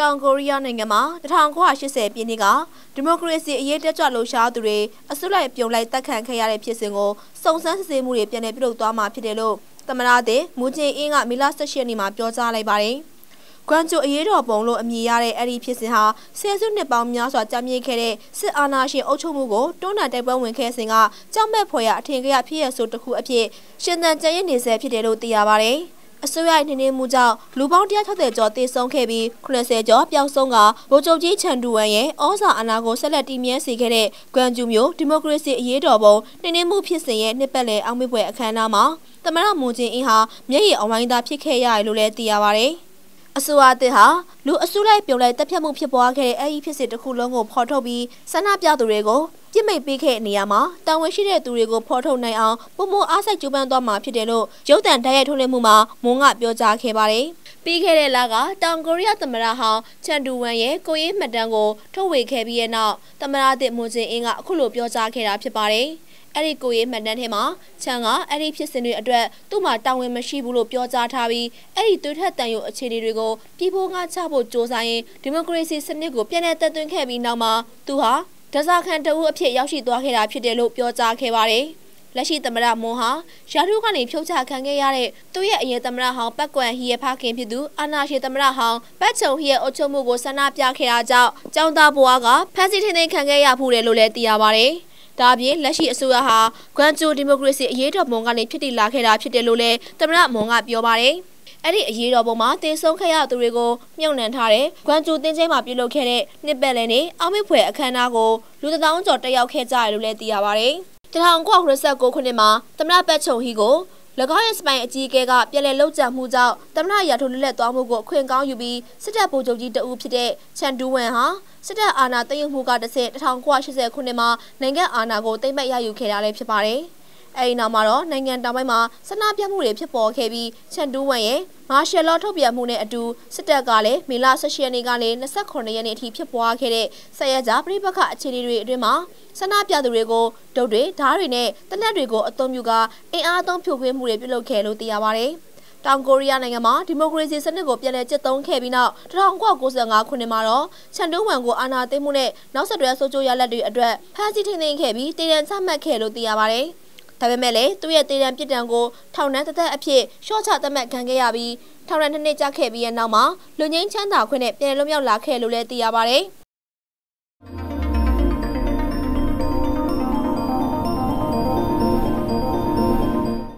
တောင်ကိုရီးယားနိုင်ငံမှာ1980ပြည့်နှစ်ကဒီမိုကရေစီအရေးတက်ကြွလှုပ်ရှားသူတွေအစုလိုက်ပြုံလိုက်တပ်ခန့်ခဲ့ရတဲ့ဖြစ်စဉ်ကိုစုံစမ်းစစ်ဆေးမှုတွေပြန်လည်ပြုလုပ်သွားမှာဖြစ်တယ်လို့သမရတဲ့မူကျင်အင်းကမီလာ18ရက်နေ့မှာပြောကြားလိုက်ပါတယ်။ကွမ်ကျိုအရေးတော်ပုံလို့အမည်ရတဲ့အဲ့ဒီဖြစ်စဉ်ဟာဆယ်စုနှစ်ပေါင်းများစွာကြာမြင့်ခဲ့တဲ့စစ်အာဏာရှင်အုပ်ချုပ်မှုကိုတွန်းလှန်တိုက်ပွဲဝင်ခဲ့စဉ်ကကြောက်မဲ့ဖွယ်ရအထင်ကြီးဖြစ်ရဆိုတစ်ခုအဖြစ်ရှင်သန်ကြံ့ရနေဆဲဖြစ်တယ်လို့သိရပါတယ်။ အစိုးရနှင်းနှင်းမှုကြောင့်လူပေါင်း160ကျော်သေဆုံးခဲ့ပြီး90ကျော်ပျောက်ဆုံးကဗိုလ်ချုပ်ကြီးချန်တူဝမ်ရဲ့ဩဇာအာဏာကိုဆက်လက်တည်မြဲစေခဲ့တဲ့ကွမ်ကျူမျိုးဒီမိုကရေစီအရေးတော်ပုံနှင်းနှင်းမှုဖြစ်စဉ်ရဲ့နှစ်ပတ်လည်အောင်မေ့ပွဲအခမ်းအနားမှာသမရမွန်ဂျင်အင်းဟာမျက်ရည်အဝိုင်းသားဖြစ်ခဲ့ရတယ်လို့လည်းသိရပါဗျ။ အစိုးရအသစ်ဟာလူအစုလိုက်ပြုံလိုက်တပ်ဖြတ်မှုဖြစ်ပွားခဲ့တဲ့အဲဒီဖြစ်စဉ်တစ်ခုလုံးကိုဖော်ထုတ်ပြီးဆန္ဒပြသူတွေကိုပြစ်မိတ်ပေးခဲ့နေရမှာတာဝန်ရှိတဲ့သူတွေကိုဖော်ထုတ်နိုင်အောင်ပုံမအားစိုက်ကြိုးပမ်းသွားမှာဖြစ်တယ်လို့ရုပ်တံတိုက်ရိုက်ထုတ်လွှင့်မှုမှာမွန်ကပြောကြားခဲ့ပါတယ်။ပြီးခဲ့တဲ့လကတောင်ကိုရီးယားသမ္မတဟောင်းချန်ဒူဝမ်ရဲ့ကိုရေးမှတ်တမ်းကိုထုတ်ဝေခဲ့ပြီးတဲ့နောက်သမ္မတသစ်မွန်ဂျင်အင်းကအခုလိုပြောကြားခဲ့တာဖြစ်ပါတယ်။ အဲ့ဒီကိုရေးမှတ်တမ်းထဲမှာချန်ကအဲ့ဒီဖြစ်စဉ်တွေအတွက်သူ့မှာတာဝန်မရှိဘူးလို့ပြောကြားထားပြီးအဲ့ဒီသွေးထက်တန်ရုံအခြေအနေတွေကိုပြည်ဖို့ငါချဖို့စ조사ရင်ဒီမိုကရေစီစနစ်ကိုပြန်လည်တက်သွင်းခဲ့ပြီးနောက်မှာသူဟာဒဇာခန်တဦးအဖြစ်ရောက်ရှိသွားခဲ့တာဖြစ်တယ်လို့ပြောကြားခဲ့ပါတယ်။လက်ရှိသမ္မတမွန်ဟာရာထူးကနေဖြုတ်ချခံခဲ့ရတဲ့သူ့ရဲ့အရင်သမ္မတဟောင်းပတ်ကွမ်ဟီရဲ့ဖခင်ဖြစ်သူအာနာရှေသမ္မတဟောင်းပတ်ချုံဟီရဲ့အုပ်ချုပ်မှုကိုဆန္ဒပြခဲ့တာကြောင့်ကျောင်းသားဘွားကဖမ်းဆီးထိန်းသိမ်းခံခဲ့ရဖူးတယ်လို့လည်းသိရပါတ ယ်။ဒါပြင်လက်ရှိအစိုးရဟာဂွမ်ဂျိုဒီမိုကရေစီအရေးတော်ပုံကနေဖြစ်တည်လာခဲ့တာဖြစ်တယ်လို့လည်းသမ္မတမွန်ကပြောပါတယ်။အဲ့ဒီအရေးတော်ပုံမှာတေဆုံးခဲ့ရသူတွေကိုမြုံနှံထားတဲ့ဂွမ်ဂျူတင်းချင်းမှာပြုလုပ်ခဲ့တဲ့နှစ်ပတ်လည်နေ့အောက်မေ့ဖွယ်အခမ်းအနားကိုလူတထောင်ကျော်တက်ရောက်ခဲ့ကြတယ်လို့လည်းသိရပါဗျ။1989ခုနှစ်မှာသမ္မတပတ်ချုံဟီကို၎ င်းရဲ့စပိုင်အကြီးအကဲကပြည်လဲလောက်ကြမှုကြောင့်သမ္မတရာထူးလွတ်လပ်သွားမှုကိုအခွင့်ကောင်းယူပြီးစစ်တပ်ဗိုလ်ချုပ်ကြီးတအူးဖြစ်တဲ့ချန်ဒူဝမ်ဟာစစ်တပ်အာဏာသိမ်းယူမှုကတစ်ဆင့်1980ခုနှစ်မှာနိုင်ငံအာဏာကိုသိမ်းပိုက်ရယူခဲ့တာလည်းဖြစ်ပါတယ်။ အဲဒီနောက်မှာတော့နိုင်ငံတောင်ပိုင်းမှာဆန္ဒပြမှုတွေဖြစ်ပေါ်ခဲ့ပြီးချန်တူးဝမ်ရဲ့မာရှယ်လောထုတ်ပြန်မှုနဲ့အတူစစ်တပ်ကလည်းမေလ18ရက်နေ့ကနေ29ရက်နေ့အထိဖြစ်ပွားခဲ့တဲ့ဆက်ရကြပြိပခအခြေအနေတွေအတွင်းမှာဆန္ဒပြသူတွေကိုဒုတ်တွေဓားတွေနဲ့တနက်တွေကိုအုံပြုကအင်အားသုံးဖြိုခွင်းမှုတွေပြုလုပ်ခဲ့လို့သိရပါတယ်။တောင်ကိုရီးယားနိုင်ငံမှာဒီမိုကရေစီစနစ်ကိုပြန်လည်ကျင့်သုံးခဲ့ပြီးနောက်1995ခုနှစ်မှာတော့ချန်တုံးဝမ်ကိုအာဏာသိမ်းမှုနဲ့နောက်ဆက်တွဲဆိုးကျိုးရလဒ်တွေအတွက်ဖမ်းဆီးထိန်းသိမ်းခဲ့ပြီးတည်တံ့ချမှတ်ခဲ့လို့သိရပါတယ်။ ဒါပေမဲ့လည်းသူ့ရဲ့တေးတံပြစ်ဒဏ်ကိုထောင်နှန်းတစ်သက်အဖြစ်ရှော့ချသတ်မှတ်ခံခဲ့ရပြီးထောင်နှန်းနှစ်နှစ်ကြာခဲ့ပြီးတဲ့နောက်မှာလူငင်းချမ်းသာခွင့်နဲ့ပြည်လွတ်မြောက်လာခဲ့လို့လည်းသိရပါတယ်။